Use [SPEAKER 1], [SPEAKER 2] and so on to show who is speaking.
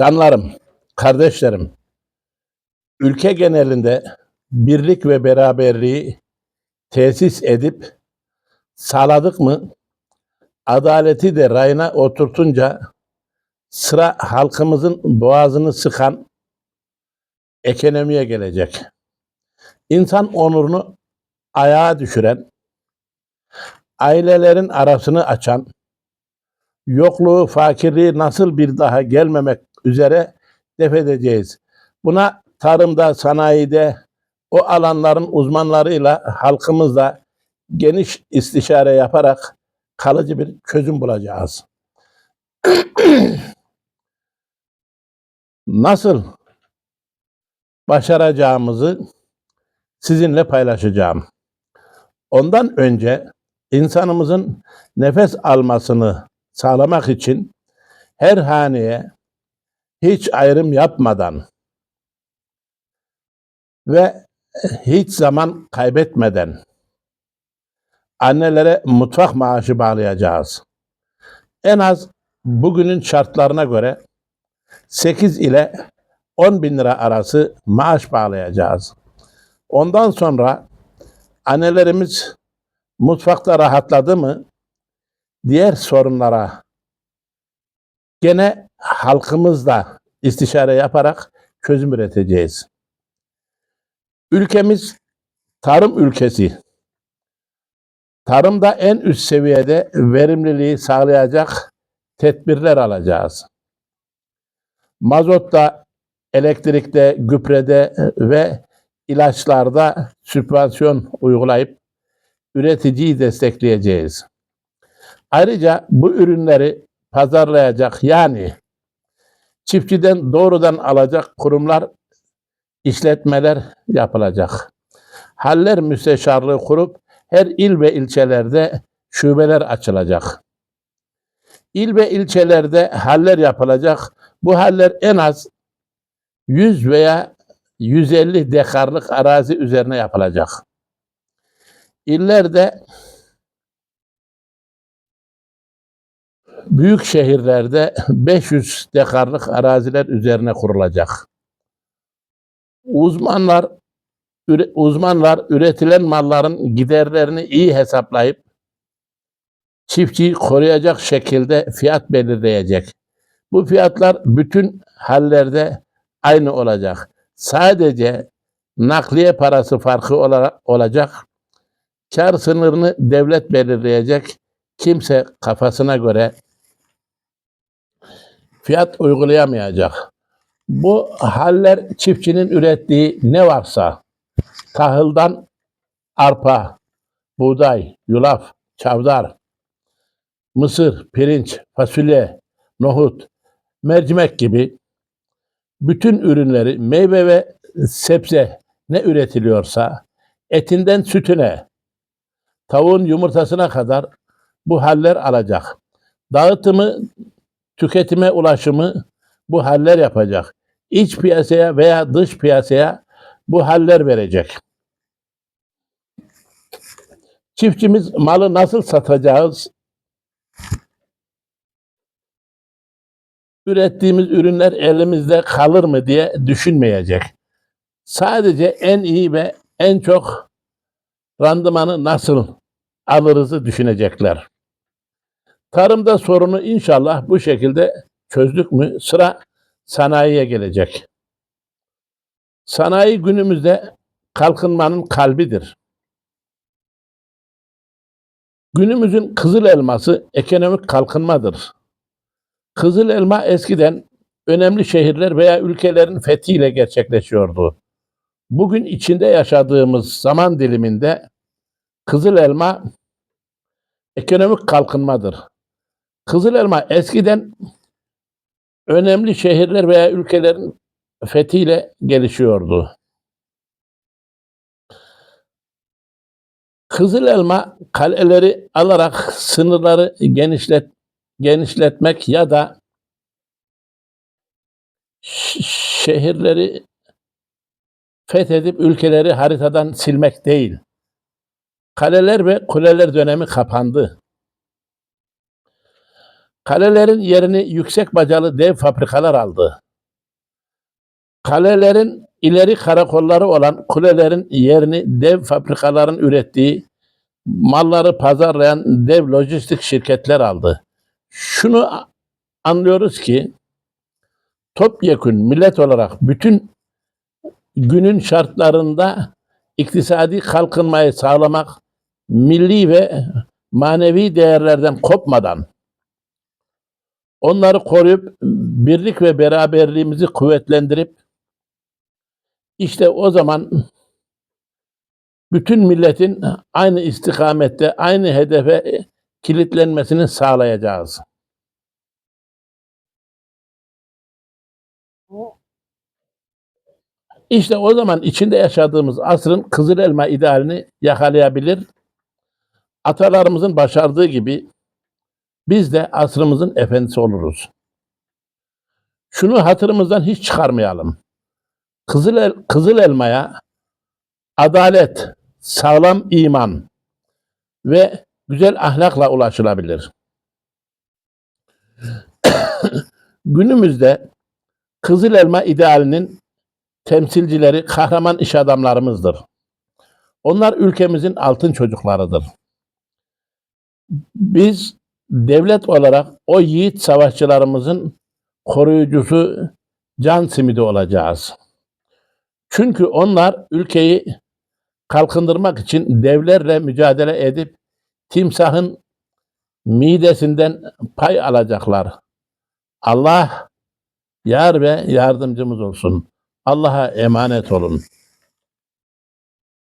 [SPEAKER 1] Canlarım, kardeşlerim, ülke genelinde birlik ve beraberliği tesis edip sağladık mı, adaleti de rayına oturtunca sıra halkımızın boğazını sıkan ekonomiye gelecek. İnsan onurunu ayağa düşüren, ailelerin arasını açan, yokluğu, fakirliği nasıl bir daha gelmemek üzere def edeceğiz. Buna tarımda, sanayide, o alanların uzmanlarıyla, halkımızla geniş istişare yaparak kalıcı bir çözüm bulacağız. Nasıl başaracağımızı sizinle paylaşacağım. Ondan önce insanımızın nefes almasını sağlamak için her haneye hiç ayrım yapmadan ve hiç zaman kaybetmeden annelere mutfak maaşı bağlayacağız. En az bugünün şartlarına göre 8 ile 10 bin lira arası maaş bağlayacağız. Ondan sonra annelerimiz mutfakta rahatladı mı diğer sorunlara gene halkımızla istişare yaparak çözüm üreteceğiz. Ülkemiz tarım ülkesi. Tarımda en üst seviyede verimliliği sağlayacak tedbirler alacağız. Mazotta, elektrikte, gübrede ve ilaçlarda sübvansiyon uygulayıp üreticiyi destekleyeceğiz. Ayrıca bu ürünleri pazarlayacak yani çiftçiden doğrudan alacak kurumlar, işletmeler yapılacak. Haller müsteşarlığı kurup her il ve ilçelerde şubeler açılacak. İl ve ilçelerde haller yapılacak. Bu haller en az 100 veya 150 dekarlık arazi üzerine yapılacak. İllerde büyük şehirlerde 500 dekarlık araziler üzerine kurulacak. Uzmanlar uzmanlar üretilen malların giderlerini iyi hesaplayıp çiftçiyi koruyacak şekilde fiyat belirleyecek. Bu fiyatlar bütün hallerde aynı olacak. Sadece nakliye parası farkı olacak. Kar sınırını devlet belirleyecek. Kimse kafasına göre fiyat uygulayamayacak. Bu haller çiftçinin ürettiği ne varsa tahıldan arpa, buğday, yulaf, çavdar, mısır, pirinç, fasulye, nohut, mercimek gibi bütün ürünleri meyve ve sebze ne üretiliyorsa etinden sütüne, tavuğun yumurtasına kadar bu haller alacak. Dağıtımı, tüketime ulaşımı bu haller yapacak. İç piyasaya veya dış piyasaya bu haller verecek. Çiftçimiz malı nasıl satacağız? Ürettiğimiz ürünler elimizde kalır mı diye düşünmeyecek. Sadece en iyi ve en çok randımanı nasıl alırızı düşünecekler. Tarımda sorunu inşallah bu şekilde çözdük mü sıra sanayiye gelecek. Sanayi günümüzde kalkınmanın kalbidir. Günümüzün kızıl elması ekonomik kalkınmadır. Kızıl elma eskiden önemli şehirler veya ülkelerin fethiyle gerçekleşiyordu. Bugün içinde yaşadığımız zaman diliminde kızıl elma ekonomik kalkınmadır. Kızıl elma eskiden önemli şehirler veya ülkelerin fethiyle gelişiyordu. Kızıl elma kaleleri alarak sınırları genişlet genişletmek ya da şehirleri fethedip ülkeleri haritadan silmek değil. Kaleler ve kuleler dönemi kapandı. Kalelerin yerini yüksek bacalı dev fabrikalar aldı. kalelerin ileri karakolları olan kulelerin yerini dev fabrikaların ürettiği malları pazarlayan dev lojistik şirketler aldı. Şunu anlıyoruz ki topyekün millet olarak bütün günün şartlarında iktisadi kalkınmayı sağlamak, milli ve manevi değerlerden kopmadan onları koruyup birlik ve beraberliğimizi kuvvetlendirip işte o zaman bütün milletin aynı istikamette, aynı hedefe kilitlenmesini sağlayacağız. İşte o zaman içinde yaşadığımız asrın kızıl elma idealini yakalayabilir. Atalarımızın başardığı gibi biz de asrımızın efendisi oluruz. Şunu hatırımızdan hiç çıkarmayalım. Kızıl, el- kızıl elmaya adalet, sağlam iman ve güzel ahlakla ulaşılabilir. Günümüzde kızıl elma idealinin temsilcileri kahraman iş adamlarımızdır. Onlar ülkemizin altın çocuklarıdır. Biz devlet olarak o yiğit savaşçılarımızın koruyucusu, can simidi olacağız. Çünkü onlar ülkeyi kalkındırmak için devlerle mücadele edip timsahın midesinden pay alacaklar. Allah yar ve yardımcımız olsun. Allah'a emanet olun.